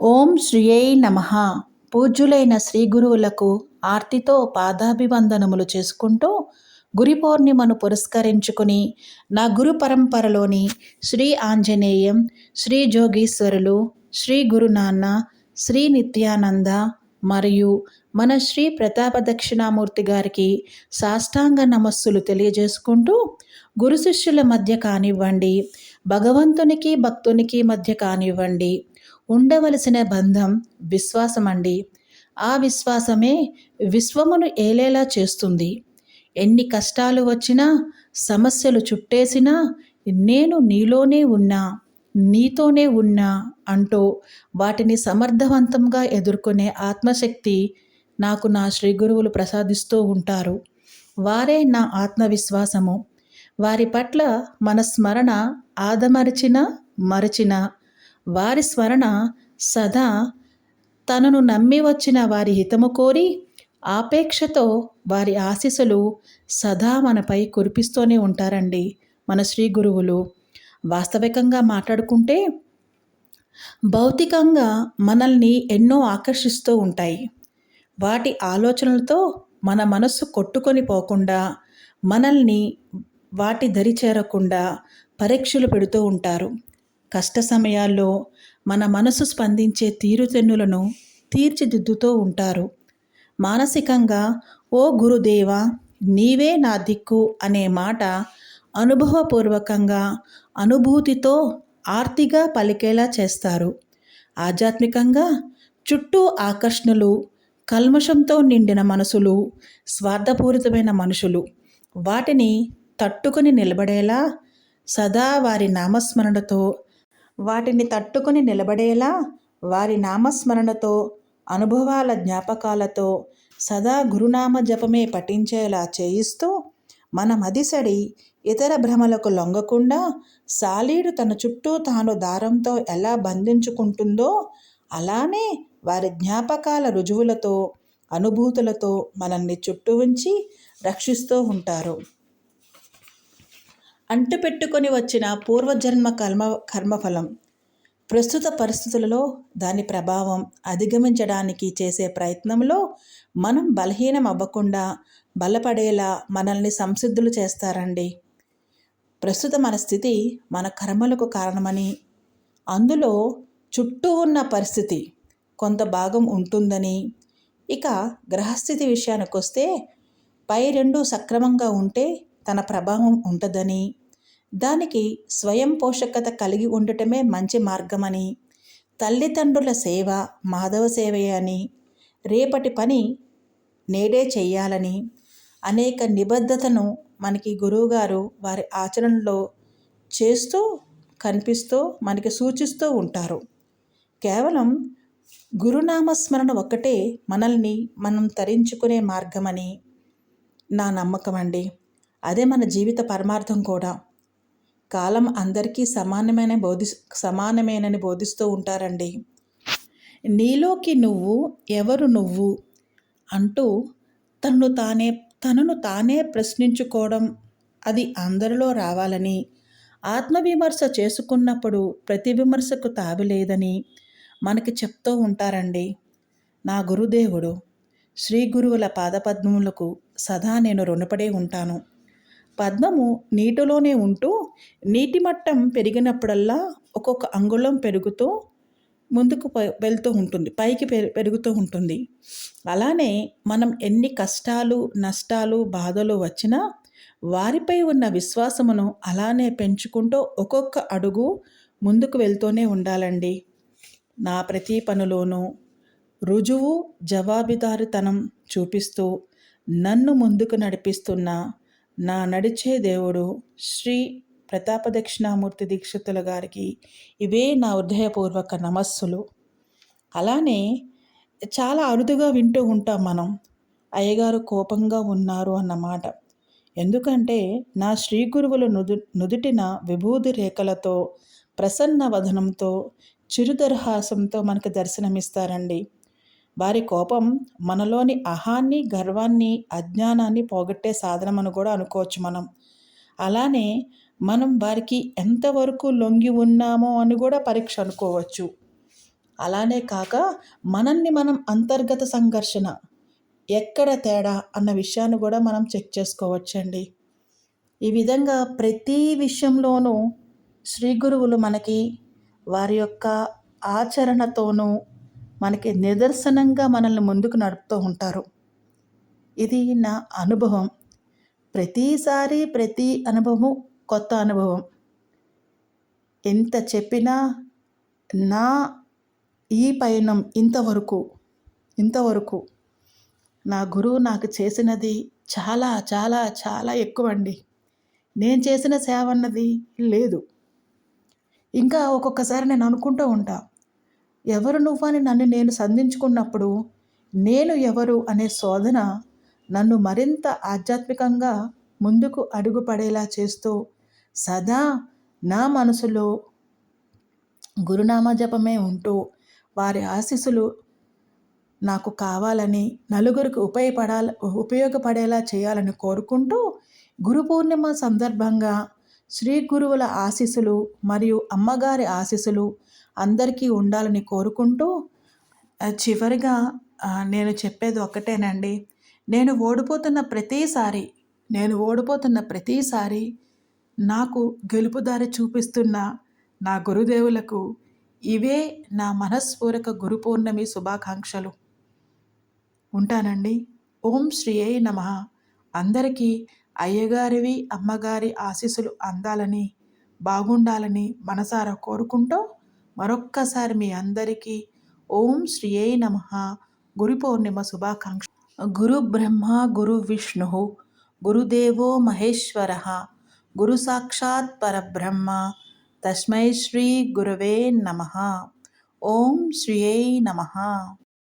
ఓం శ్రీయై నమ. పూజ్యులైన శ్రీ గురువులకు ఆర్తితో పాదాభివందనములు చేసుకుంటూ గురి పౌర్ణిమను పురస్కరించుకుని నా గురు పరంపరలోని శ్రీ ఆంజనేయం శ్రీ జోగీశ్వరులు శ్రీ గురునాన్న శ్రీ నిత్యానంద మరియు మన శ్రీ ప్రతాప దక్షిణామూర్తి గారికి సాష్టాంగ నమస్సులు తెలియజేసుకుంటూ గురు శిష్యుల మధ్య కానివ్వండి భగవంతునికి భక్తునికి మధ్య కానివ్వండి ఉండవలసిన బంధం విశ్వాసం అండి ఆ విశ్వాసమే విశ్వమును ఏలేలా చేస్తుంది. ఎన్ని కష్టాలు వచ్చినా సమస్యలు చుట్టేసినా నేను నీలోనే ఉన్నా నీతోనే ఉన్నా అంటూ వాటిని సమర్థవంతంగా ఎదుర్కొనే ఆత్మశక్తి నాకు నా శ్రీ గురువులు ప్రసాదిస్తూ ఉంటారు. వారే నా ఆత్మవిశ్వాసము. వారి పట్ల మన స్మరణ ఆదమరిచిన మరచిన. వారి స్మరణ సదా తనను నమ్మి వచ్చిన వారి హితము కోరి ఆపేక్షతో వారి ఆశీస్సులు సదా మనపై కురిపిస్తూనే ఉంటారండి మన శ్రీ గురువులు. వాస్తవికంగా మాట్లాడుకుంటే భౌతికంగా మనల్ని ఎన్నో ఆకర్షిస్తూ ఉంటాయి. వాటి ఆలోచనలతో మన మనస్సు కొట్టుకొని పోకుండా మనల్ని వాటి దరి చేరకుండా పరీక్షలు పెడుతూ ఉంటారు. కష్ట సమయాల్లో మన మనసు స్పందించే తీరుతెన్నులను తీర్చిదిద్దుతూ ఉంటారు. మానసికంగా ఓ గురుదేవా నీవే నా దిక్కు అనే మాట అనుభవపూర్వకంగా అనుభూతితో ఆర్తిగా పలికేలా చేస్తారు. ఆధ్యాత్మికంగా చుట్టూ ఆకర్షణలు కల్మషంతో నిండిన మనసులు స్వార్థపూరితమైన మనుషులు వాటిని తట్టుకుని నిలబడేలా సదా వారి నామస్మరణతో వాటిని తట్టుకుని నిలబడేలా వారి నామస్మరణతో అనుభవాల జ్ఞాపకాలతో సదా గురునామ జపమే పఠించేలా చేయిస్తూ మన మదిసడి ఇతర భ్రమలకు లొంగకుండా సాలీడు తన చుట్టూ తాను దారంతో ఎలా బంధించుకుంటుందో అలానే వారి జ్ఞాపకాల రుజువులతో అనుభూతులతో మనల్ని చుట్టూ ఉంచి రక్షిస్తూ ఉంటారు. అంటుపెట్టుకొని వచ్చిన పూర్వజన్మ కర్మ కర్మఫలం. ప్రస్తుత పరిస్థితులలో దాని ప్రభావం అధిగమించడానికి చేసే ప్రయత్నంలో మనం బలహీనం అవ్వకుండా బలపడేలా మనల్ని సంసిద్ధులు చేస్తారండి. ప్రస్తుత మన స్థితి మన కర్మలకు కారణమని అందులో చుట్టూ ఉన్న పరిస్థితి కొంత భాగం ఉంటుందని. ఇక గ్రహస్థితి విషయానికి వస్తే పై రెండు సక్రమంగా ఉంటే తన ప్రభావం ఉంటుందని. దానికి స్వయం పోషకత కలిగి ఉండటమే మంచి మార్గమని. తల్లిదండ్రుల సేవ మాధవ సేవే అని రేపటి పని నేడే చేయాలని అనేక నిబద్ధతను మనకి గురువుగారు వారి ఆచరణలో చేస్తూ కనిపిస్తూ మనకి సూచిస్తూ ఉంటారు. కేవలం గురునామస్మరణ ఒక్కటే మనల్ని మనం తరించుకునే మార్గమని నా నమ్మకం అండి అదే మన జీవిత పరమార్థం కూడా. కాలం అందరికీ సమానమైన బోధి సమానమేనని బోధిస్తూ ఉంటారండి. నీలోకి నువ్వు ఎవరు నువ్వు? అంటూ తను తానే తనను తానే ప్రశ్నించుకోవడం అది అందరిలో రావాలని ఆత్మవిమర్శ చేసుకున్నప్పుడు ప్రతి విమర్శకు తావిలేదని మనకి చెప్తూ ఉంటారండి. నా గురుదేవుడు శ్రీ గురువుల పాదపద్మములకు సదా నేను రుణపడే ఉంటాను. పద్మము నీటిలోనే ఉంటూ నీటి మట్టం పెరిగినప్పుడల్లా ఒక్కొక్క అంగుళం పెరుగుతూ ముందుకు వెళ్తూ ఉంటుంది పైకి పెరుగుతూ ఉంటుంది. అలానే మనం ఎన్ని కష్టాలు నష్టాలు బాధలు వచ్చినా వారిపై ఉన్న విశ్వాసమును అలానే పెంచుకుంటూ ఒక్కొక్క అడుగు ముందుకు వెళ్తూనే ఉండాలండి. నా ప్రతి పనిలోనూ రుజువు జవాబుదారితనం చూపిస్తూ నన్ను ముందుకు నడిపిస్తున్న నా నడిచే దేవుడు శ్రీ ప్రతాప దక్షిణామూర్తి దీక్షితుల గారికి ఇవే నా హృదయపూర్వక నమస్సులు. అలానే చాలా అరుదుగా వింటూ ఉంటాం మనం. అయ్యగారు కోపంగా ఉన్నారు అన్నమాట ఎందుకంటే నా శ్రీ గురువులు నుదు నుదుటిన విభూది రేఖలతో ప్రసన్న వదనంతో చిరుదర్హాసంతో మనకు దర్శనమిస్తారండి. వారి కోపం మనలోని అహాన్ని గర్వాన్ని అజ్ఞానాన్ని పోగొట్టే సాధనం అని కూడా అనుకోవచ్చు మనం. అలానే మనం వారికి ఎంతవరకు లొంగి ఉన్నామో అని కూడా పరీక్ష అనుకోవచ్చు. అలానే కాక మనల్ని మనం అంతర్గత సంఘర్షణ ఎక్కడ తేడా అన్న విషయాన్ని కూడా మనం చెక్ చేసుకోవచ్చండి. ఈ విధంగా ప్రతి విషయంలోనూ శ్రీ గురువులు మనకి వారి యొక్క ఆచరణతోనూ మనకి నిదర్శనంగా మనల్ని ముందుకు నడుపుతూ ఉంటారు. ఇది నా అనుభవం. ప్రతిసారి ప్రతి అనుభవము కొత్త అనుభవం. ఎంత చెప్పినా నా ఈ పయనం ఇంతవరకు ఇంతవరకు నా గురువు నాకు చేసినది చాలా చాలా చాలా ఎక్కువ అండి నేను చేసిన సేవ అన్నది లేదు. ఇంకా ఒక్కొక్కసారి నేను అనుకుంటూ ఉంటా ఎవరు నువ్వు అని నన్ను నేను సంధించుకున్నప్పుడు నేను ఎవరు అనే శోధన నన్ను మరింత ఆధ్యాత్మికంగా ముందుకు అడుగుపడేలా చేస్తూ సదా నా మనసులో గురునామ జపమే ఉంటూ వారి ఆశీస్సులు నాకు కావాలని నలుగురికి ఉపయోగపడాల ఉపయోగపడేలా చేయాలని కోరుకుంటూ గురు పూర్ణిమ సందర్భంగా శ్రీ గురువుల ఆశీస్సులు మరియు అమ్మగారి ఆశీస్సులు అందరికీ ఉండాలని కోరుకుంటూ చివరిగా నేను చెప్పేది ఒక్కటేనండి. నేను ఓడిపోతున్న ప్రతిసారి నేను ఓడిపోతున్న ప్రతిసారి నాకు గెలుపుదారి చూపిస్తున్న నా గురుదేవులకు ఇవే నా మనస్ఫూరక గురు పౌర్ణమి శుభాకాంక్షలు. ఉంటానండి. ఓం శ్రీయే నమ. అందరికీ అయ్యగారివి అమ్మగారి ఆశీస్సులు అందాలని బాగుండాలని మనసారా కోరుకుంటూ మరొక్కసారి మీ అందరికీ ఓం శ్రీయే నమ. గురు పౌర్ణిమ శుభాకాంక్ష. గురు బ్రహ్మ గురు విష్ణు గురుదేవో మహేశ్వర. గురు సాక్షాత్ పరబ్రహ్మ. తస్మై శ్రీ గురవే నమ. ఓం శ్రీయై నమ.